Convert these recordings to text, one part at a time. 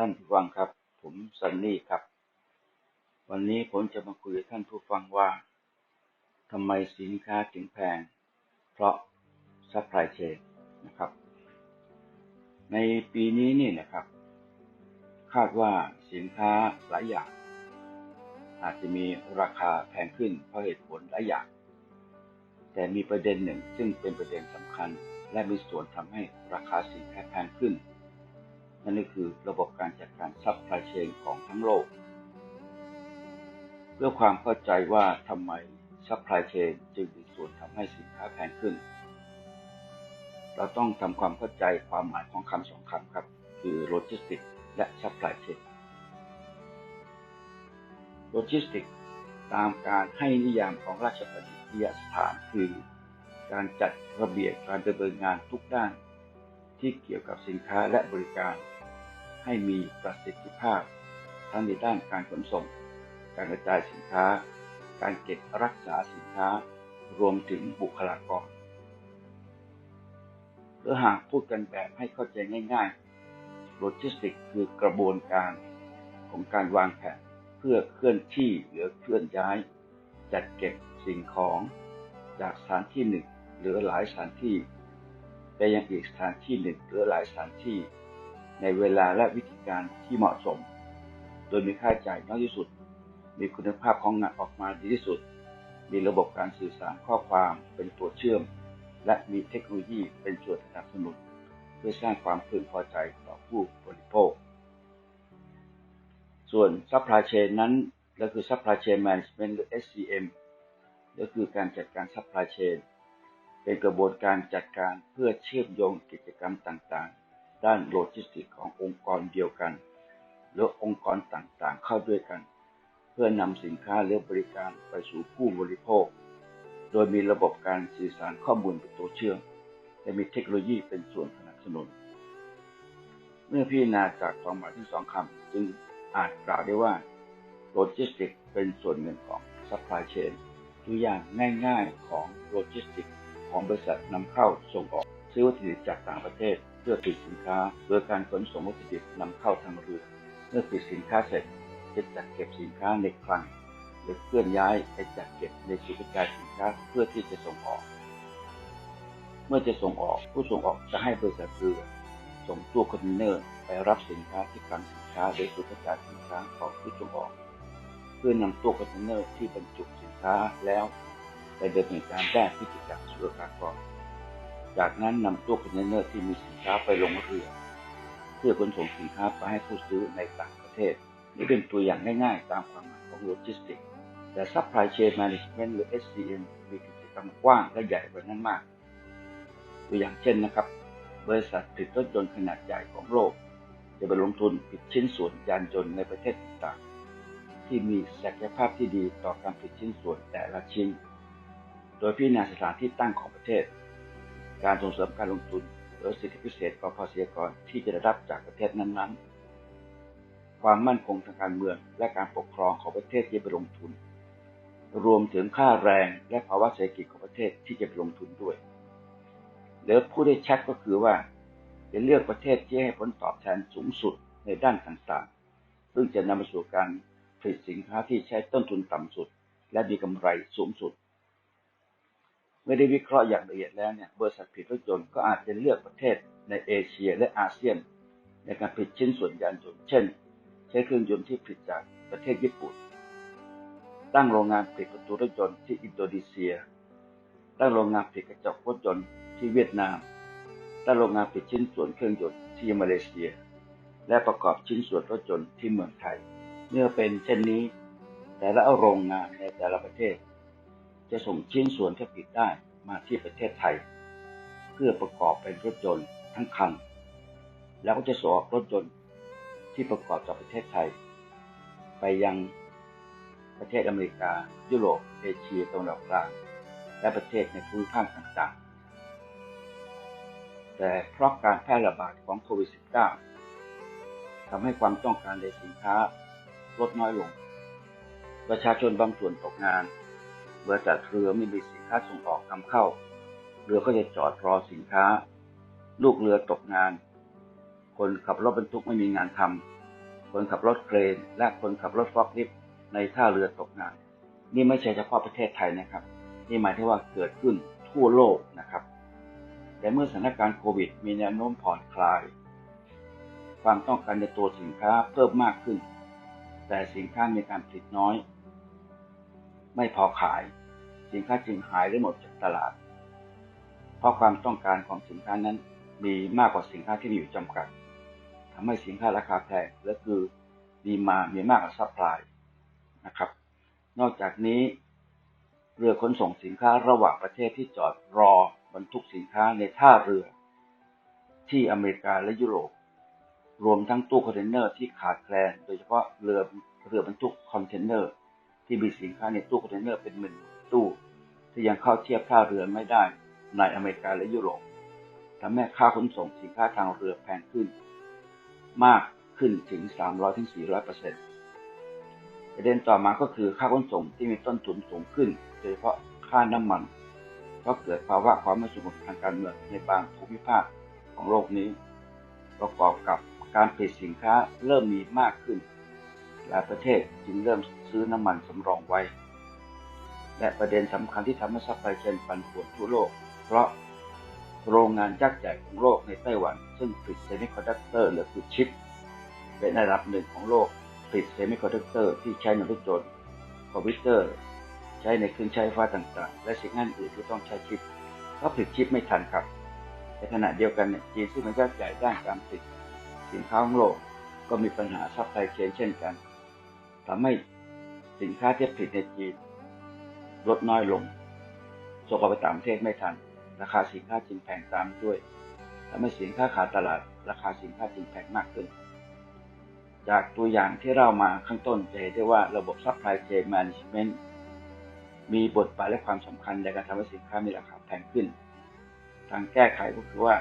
ท่านผู้ฟังครับ ผมซันนี่ครับ วันนี้ผมจะมาคุยกับท่านผู้ฟังว่าทำไมสินค้าถึงแพง เพราะซัพพลายเชนนะครับ ในปีนี้นี่นะครับ คาดว่าสินค้าหลายอย่าง อาจจะมีราคาแพงขึ้นเพราะเหตุผลหลายอย่าง แต่มีประเด็นหนึ่งซึ่งเป็นประเด็นสำคัญ และมีส่วนทำให้ราคาสินค้าแพงขึ้น นั่นก็คือระบบการจัดการซัพพลายเชนของทั้งโลก เพื่อความเข้าใจว่าทำไมซัพพลายเชนจึงมีส่วนทำให้สินค้าแพงขึ้น เราต้องทำความเข้าใจความหมายของคำสองคำครับ คือโลจิสติกและซัพพลายเชนโลจิสติกตามการให้นิยามของราชบัณฑิตยสถานคือ การจัดระเบียบการดำเนินงานทุกด้าน ที่เกี่ยวกับสินค้าและบริการ ให้มีประสิทธิภาพ ทั้งในด้านการขนส่ง การกระจายสินค้า การเก็บรักษาสินค้า รวมถึงบุคลากรหรือหากพูดกันแบบให้เข้าใจง่ายๆโลจิสติกคือกระบวนการของการวางแผนเพื่อเคลื่อนที่หรือเคลื่อนย้าย จัดเก็บสิ่งของจากสถานที่หนึ่งหรือหลายสถานที่ ไปยังอีกสถานที่หนึ่งหรือหลายสถานที่ ในเวลาและวิธีการที่เหมาะสม โดยมีค่าใช้จ่ายน้อยที่สุด มีคุณภาพของงานออกมาดีที่สุด มีระบบการสื่อสารข้อความเป็นตัวเชื่อม และมีเทคโนโลยีเป็นส่วนสนับสนุน เพื่อสร้างความพึงพอใจต่อผู้บริโภค ส่วนซัพพลายเชนนั้นก็คือ Supply Chain Management หรือ SCM ก็คือการจัดการซัพพลายเชนเป็นกระบวนการจัดการเพื่อเชื่อมโยงกิจกรรมต่างๆ ด้านโลจิสติกขององค์กรเดียวกัน หรือองค์กรต่างๆ เข้าด้วยกัน เพื่อนำสินค้าหรือบริการไปสู่ผู้บริโภค โดยมีระบบการสื่อสารข้อมูลเป็นตัวเชื่อมและมีเทคโนโลยีเป็นส่วนสนับสนุน เมื่อพิจารณาจากความหมายที่สองคำจึงอาจกล่าวได้ว่าโลจิสติกเป็นส่วนหนึ่งของซัพพลายเชนตัวอย่างง่าย ๆของโลจิสติกของบริษัทนำเข้าส่งออกซื้อวัตถุดิบจากต่างประเทศ พื่อผลิตสินค้า โดยการขนส่งวัตถุดิบนำเข้าทางเรือ เมื่อผลิตสินค้าเสร็จจะจัดเก็บสินค้าในคลังหรือเคลื่อนย้ายไปจัดเก็บในศูนย์กระจายสินค้าเพื่อที่จะส่งออก เมื่อจะส่งออกผู้ส่งออกจะให้บริษัทเรือส่งตู้คอนเทนเนอร์ไปรับสินค้าที่คลังสินค้าหรือศูนย์กระจายสินค้าของผู้ส่งออก เพื่อนำตู้คอนเทนเนอร์ที่บรรจุสินค้าแล้วไปดำเนินการแยกที่ติดจากสุรากร จากนั้นนำตู้คอนเทนเนอร์ที่มีสินค้าไปลงเรือ เพื่อขนส่งสินค้าไปให้ผู้ซื้อในต่างประเทศ นี่เป็นตัวอย่างง่ายๆ ตามความหมายของโลจิสติก แต่ Supply Chain Management หรือ SCM มีกิจกรรมกว้างและใหญ่กว่านั้นมาก ตัวอย่างเช่นนะครับ บริษัทผลิตรถยนต์ขนาดใหญ่ของโลก จะไปลงทุนผลิตชิ้นส่วนยานยนต์ในประเทศต่างๆที่มีศักยภาพที่ดีต่อการผลิตชิ้นส่วนแต่ละชิ้น โดยพิจารณาสถานที่ตั้งของประเทศ การส่งเสริมการลงทุนหรือสิทธิพิเศษของภาษีกรที่จะได้รับจากประเทศนั้นๆ ความมั่นคงทางการเมืองและการปกครองของประเทศที่ไปลงทุน รวมถึงค่าแรงและภาวะเศรษฐกิจของประเทศที่จะไปลงทุนด้วยหรือผู้ได้ชัดก็คือว่า จะเลือกประเทศที่ให้ผลตอบแทนสูงสุดในด้านต่างๆ ซึ่งจะนำไปสู่การผลิตสินค้าที่ใช้ต้นทุนต่ำสุด และมีกำไรสูงสุด ไม่ได้วิเคราะห์อย่างละเอียดแล้วเนี่ยบริษัทผลิตรถยนต์ก็อาจจะเลือกประเทศในเอเชียและอาเซียน ในการผลิตชิ้นส่วนยานยนต์เช่น ใช้เครื่องยนต์ที่ผลิตจากประเทศญี่ปุ่น ตั้งโรงงานผลิตประตูรถยนต์ที่อินโดนีเซีย ตั้งโรงงานผลิตกระจกรถยนต์ที่เวียดนาม ตั้งโรงงานผลิตชิ้นส่วนเครื่องยนต์ที่มาเลเซีย และประกอบชิ้นส่วนรถยนต์ที่เมืองไทย เมื่อเป็นเช่นนี้ แต่ละโรงงานในแต่ละประเทศ จะส่งชิ้นส่วนที่ผลิตได้มาที่ประเทศไทย เพื่อประกอบเป็นรถยนต์ทั้งคัน แล้วก็จะส่งรถยนต์ที่ประกอบจากประเทศไทย ไปยังประเทศอเมริกา ยุโรป เอเชียตะวันออกกลางและประเทศในภูมิภาคต่างๆ แต่เพราะการแพร่ระบาดของโควิด -19 ทำให้ความต้องการในสินค้าลดน้อยลง ประชาชนบางส่วนตกงาน บริษัทเรือไม่มีสินค้าส่งออกนำเข้า เรือก็จะจอดรอสินค้า ลูกเรือตกงาน คนขับรถบรรทุกไม่มีงานทคนขับรถเครน และคนขับรถฟอกลิฟต์ในท่าเรือตกงาน นี่ไม่ใช่เฉพาะประเทศไทยนะครับ นี่หมายถึงว่าเกิดขึ้นทั่วโลกนะครับ แต่เมื่อสถานการณ์โควิด มีแนวโน้มผ่อนคลาย ความต้องการในตัวสินค้าเพิ่มมากขึ้น แต่สินค้ามีการผลิตน้อย ไม่พอขาย สินค้าจึงหายหรือหมดจากตลาด เพราะความต้องการของสินค้านั้นมีมากกว่าสินค้าที่มีอยู่จำกัดทำให้สินค้าราคาแพงและคือดีมามีมากกว่าซัพพลายนะครับ นอกจากนี้ เรือขนส่งสินค้าระหว่างประเทศที่จอดรอบรรทุกสินค้าในท่าเรือ ที่อเมริกาและยุโรป รวมทั้งตู้คอนเทนเนอร์ที่ขาดแคลน โดยเฉพาะเรือเรือบรรทุกคอนเทนเนอร์ ที่มีสินค้าในตู้คอนเทนเนอร์เป็นหมื่นตู้ที่ยังเข้าเทียบท่าเรือไม่ได้ในอเมริกาและยุโรปทำให้ค่าขนส่งสินค้าทางเรือแพงขึ้น มากขึ้นถึง 300-400%ถึงเปอร์เซ็นต์ประเด็นต่อมาก็คือค่าขนส่งที่มีต้นทุนสูงขึ้น โดยเฉพาะค่าน้ำมันก็เกิดภาวะความไม่สงบทางการเมืองในบางภูมิภาคของโลกนี้ ประกอบกับการผลิตสินค้าเริ่มมีมากขึ้น หลายประเทศจึงเริ่ม ซื้อน้ำมันสำรองไว้ และประเด็นสำคัญที่ทำให้ซัพพลายเชนปั่นป่วนทั่วโลก เพราะโรงงานยักษ์ใหญ่ของโลกในไต้หวัน ซึ่งผลิตเซมิคอนดักเตอร์หรือคือชิป เป็นอันดับหนึ่งของโลกผลิตเซมิคอนดักเตอร์ที่ใช้ในรถยนต์คอมพิวเตอร์ ใช้ในเครื่องใช้ไฟฟ้าต่างๆ และสิ่งอื่นที่ต้องใช้ชิปเขาผลิตชิปไม่ทันครับในขณะเดียวกันเนี่ยจีนซึ่งเป็นยักษ์ใหญ่ด้านการผลิตสินค้าของโลกก็มีปัญหาซัพพลายเชนเช่นกันทำให้ สินค้าที่ผลิตในจีนลดน้อยลง ส่งออกไปต่างประเทศไม่ทัน ราคาสินค้าจึงแพงตามด้วยทำให้สินค้าขาดตลาด ราคาสินค้าจึงแพงมากขึ้น จากตัวอย่างที่เรามาข้างต้นจะเห็นได้ว่าระบบ supply chain management มีบทบาทและความสำคัญในการทำให้สินค้ามีราคาแพงขึ้น ทางแก้ไขก็คือว่า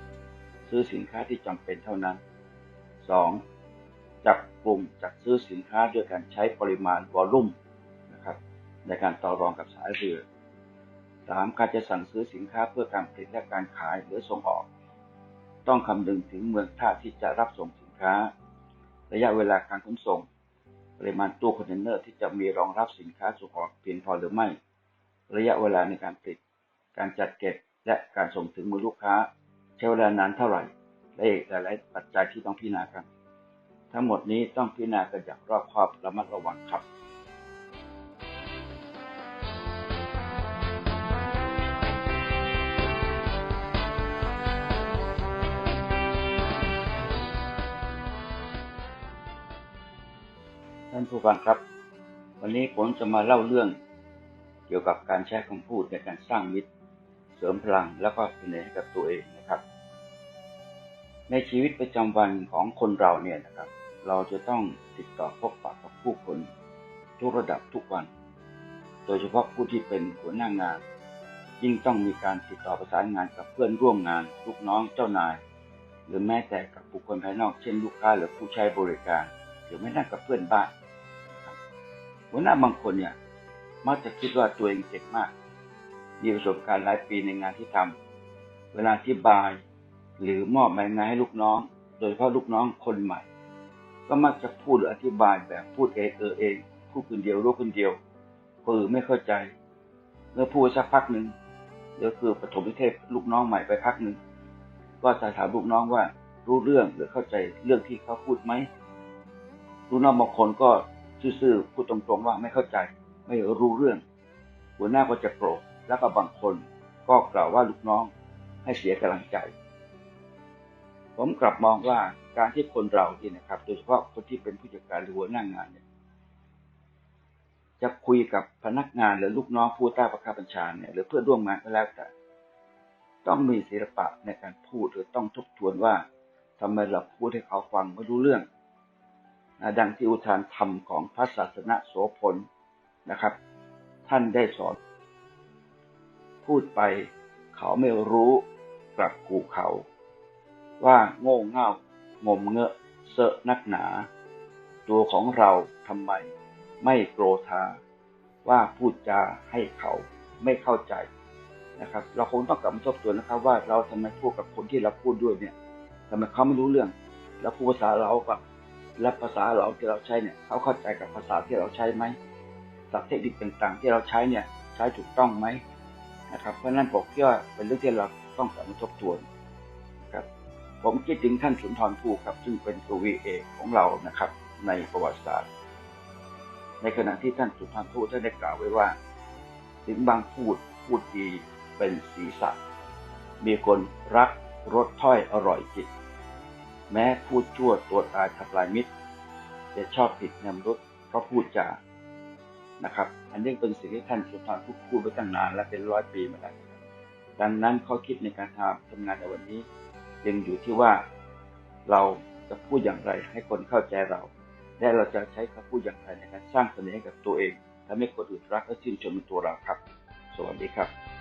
1. ซื้อสินค้าที่จำเป็นเท่านั้น 2. จับกลุ่มจัดซื้อสินค้าด้วยการใช้ปริมาณวอลลุ่มนะครับในการต่อรองกับสายเรือ 3. การจะสั่งซื้อสินค้าเพื่อการผลิตและการขายหรือส่งออก ต้องคำนึงถึงเมืองท่าที่จะรับส่งสินค้า ระยะเวลาการขนส่ง ปริมาณตู้คอนเทนเนอร์ที่จะมีรองรับสินค้าส่งออกเพียงพอหรือไม่ ระยะเวลาในการผลิต การจัดเก็บและการส่งถึงมือลูกค้า ใช้เวลานานเท่าไหร่และอีกหลายๆปัจจัยที่ต้องพิจารณากัน ทั้งหมดนี้ต้องพิจารณากันอย่างรอบคอบระมัดระวังครับท่านผู้ฟังครับ วันนี้ผมจะมาเล่าเรื่องเกี่ยวกับการใช้คำพูดในการสร้างมิตร เสริมพลังแล้วก็เป็นให้กับตัวเองนะครับ ในชีวิตประจำวันของคนเราเนี่ยนะครับ เราจะต้องติดต่อพบปะกับผู้คนทุกระดับทุกวัน โดยเฉพาะผู้ที่เป็นหัวหน้างาน ยิ่งต้องมีการติดต่อประสานงานกับเพื่อนร่วมงาน ลูกน้องเจ้านาย หรือแม้แต่กับบุคคลภายนอกเช่นลูกค้าหรือผู้ใช้บริการ หรือแม้แต่กับเพื่อนบ้านหัวหน้าบางคนเนี่ยมักจะคิดว่าตัวเองเก่งมาก มีประสบการณ์หลายปีในงานที่ทำเวลาที่บาย หรือมอบหมายงานให้ลูกน้อง โดยเฉพาะลูกน้องคนใหม่ ก็มักจะพูดหรืออธิบายแบบพูดเองเออเองพูดคนเดียวรู้คนเดียวคนอื่นไม่เข้าใจเมื่อพูดสักพักหนึ่งเดี๋ยวคือปฐมนิเทศลูกน้องใหม่ไปพักหนึ่งก็จะถามลูกน้องว่ารู้เรื่องหรือเข้าใจเรื่องที่เขาพูดไหมลูกน้องบางคนก็ซื่อๆพูดตรงๆว่าไม่เข้าใจ ไม่รู้เรื่อง หัวหน้าก็จะโกรธแล้วก็บางคนก็กล่าวว่าลูกน้องให้เสียกำลังใจ ผมกลับมองว่าการที่คนเราเนี่ยนะครับ โดยเฉพาะคนที่เป็นผู้จัดการหรือหัวหน้างานเนี่ย จะคุยกับพนักงานหรือลูกน้องผู้ใต้บังคับบัญชาเนี่ย หรือเพื่อนร่วมงานก็แล้วแต่ ต้องมีศิลปะในการพูดหรือต้องทบทวนว่าทำไมเราพูดให้เขาฟังไม่รู้เรื่อง ดังที่อุทานธรรมของพระศาสนาโสพลนะครับ ท่านได้สอน พูดไปเขาไม่รู้กลับกูเขา ว่าโง่เง่างมเงอะเสอะนักหนา ตัวของเราทำไมไม่โกรธา ว่าพูดจาให้เขาไม่เข้าใจนะครับ เราคงต้องกลับมาทบทวนนะครับ ว่าเราทำไมพูดกับคนที่เราพูดด้วยเนี่ยทำไมเขาไม่รู้เรื่อง แล้วพูดภาษาเรากับและภาษาเราที่เราใช้เนี่ยเขาเข้าใจกับภาษาที่เราใช้ไหมศัพท์เทคนิคต่างๆ ที่เราใช้เนี่ยใช้ถูกต้องไหมนะครับ เพราะนั้นผมคิดว่าเป็นเรื่องที่เราต้องกลับมาทบทวนนะครับ ผมคิดถึงท่านสุนทรภู่ครับ ซึ่งเป็นกวีเอกของเรานะครับ ในประวัติศาสตร์ ในขณะที่ท่านสุนทรภู่ท่านได้กล่าวไว้ว่า ถึงบางพูดพูดดีเป็นศีรษะมีคนรักรสถ้อยอร่อยจิต แม้พูดชั่วตัวตายทำลายมิตรจะชอบผิดนำรสเพราะพูดจานะครับ อันนี้เป็นสิ่งที่ท่านสุนทรภู่พูดไว้ตั้งนานและเป็นร้อยปีมาแล้วดังนั้นเข้อคิดในการทำทำงานในวันนี้ ยังอยู่ที่ว่าเราจะพูดอย่างไรให้คนเข้าใจเรา และเราจะใช้คำพูดอย่างไรในการสร้างเสน่ห์ให้กับตัวเองทำให้คนอื่นรักและชื่นชมในตัวเราครับ สวัสดีครับ